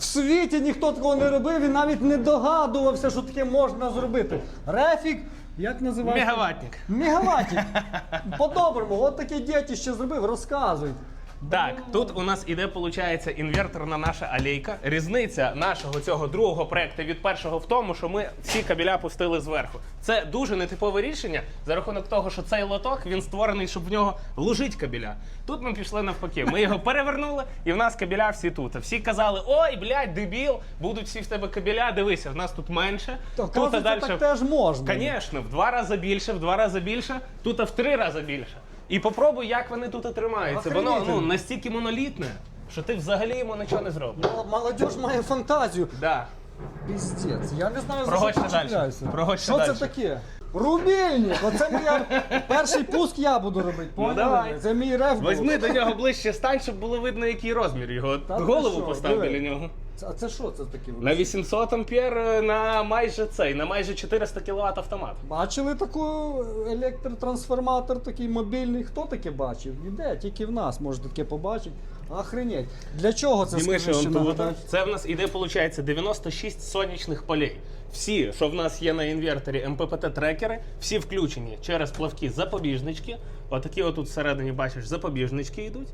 В світі ніхто такого не робив і навіть не догадувався, що таке можна зробити. Рефік, як називається? Мегаватник. Мегаватник. По-доброму, от таке дітище зробив, розказують. Так, тут у нас іде, виходить, інверторна наша алейка. Різниця нашого цього другого проекту від першого в тому, що ми всі кабеля пустили зверху. Це дуже нетипове рішення за рахунок того, що цей лоток він створений, щоб в нього лужить кабеля. Тут ми пішли навпаки. Ми його перевернули, і в нас кабеля всі тут. Всі казали: ой, блядь, дебіл, будуть всі в тебе кабеля. Дивися, в нас тут менше. То, тут оказується, далі. так теж можна. Звісно, в два рази більше, в два рази більше, тут в три рази більше. І попробуй, як вони тут тримаються. Воно ну, настільки монолітне, що ти взагалі йому нічого не зробиш. Мол- Молодіж має фантазію. Да. Піздець, я не знаю, за Проходьте що далі. чіпляюся. Проходьте Що це далі. таке? Рубільник! Оце моя перший пуск я буду робити. поняли? давай. Це мій реф. був. Візьми до нього ближче стань, щоб було видно, який розмір його. Та ти Голову що, постав диви. біля нього. Це- А це що це таке? На 800 ампер е, на майже цей, на майже 400 кВт автомат. Бачили таку електротрансформатор такий мобільний? Хто таке бачив? Іде, тільки в нас може таке побачити. Охренеть. Для чого це Зніми скажи, що ще тут. Це в нас іде, виходить, 96 сонячних полей. Всі, що в нас є на інверторі МППТ-трекери, всі включені через плавки запобіжнички. Отакі отут всередині, бачиш, запобіжнички йдуть.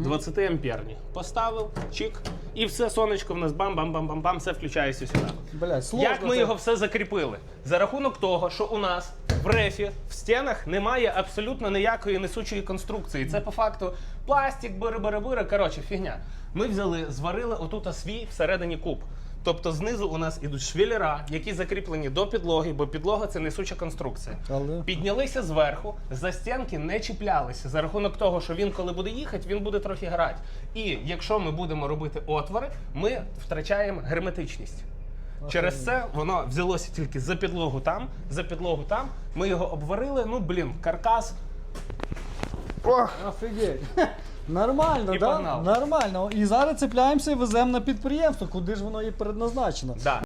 20 амперні. Поставив, чик, і все сонечко в нас бам-бам-бам-бам-бам, все включається сюди. Бля, сложно Як ми це. його все закріпили? За рахунок того, що у нас в рефі в стінах немає абсолютно ніякої несучої конструкції. Це по факту пластик, бири-бири-бири, коротше, фігня. Ми взяли, зварили отут свій всередині куб. Тобто знизу у нас ідуть швеллера, які закріплені до підлоги, бо підлога це несуча конструкція. Але- Піднялися зверху, за стінки не чіплялися за рахунок того, що він, коли буде їхати, він буде трохи грати. І якщо ми будемо робити отвори, ми втрачаємо герметичність. Через це воно взялося тільки за підлогу там, за підлогу там. Ми його обварили. Ну блін, каркас. Ох! Офігеть. Нормально, І да? погнали. Нормально. І зараз цепляємося і веземо на підприємство, куди ж воно і предназначено. Да.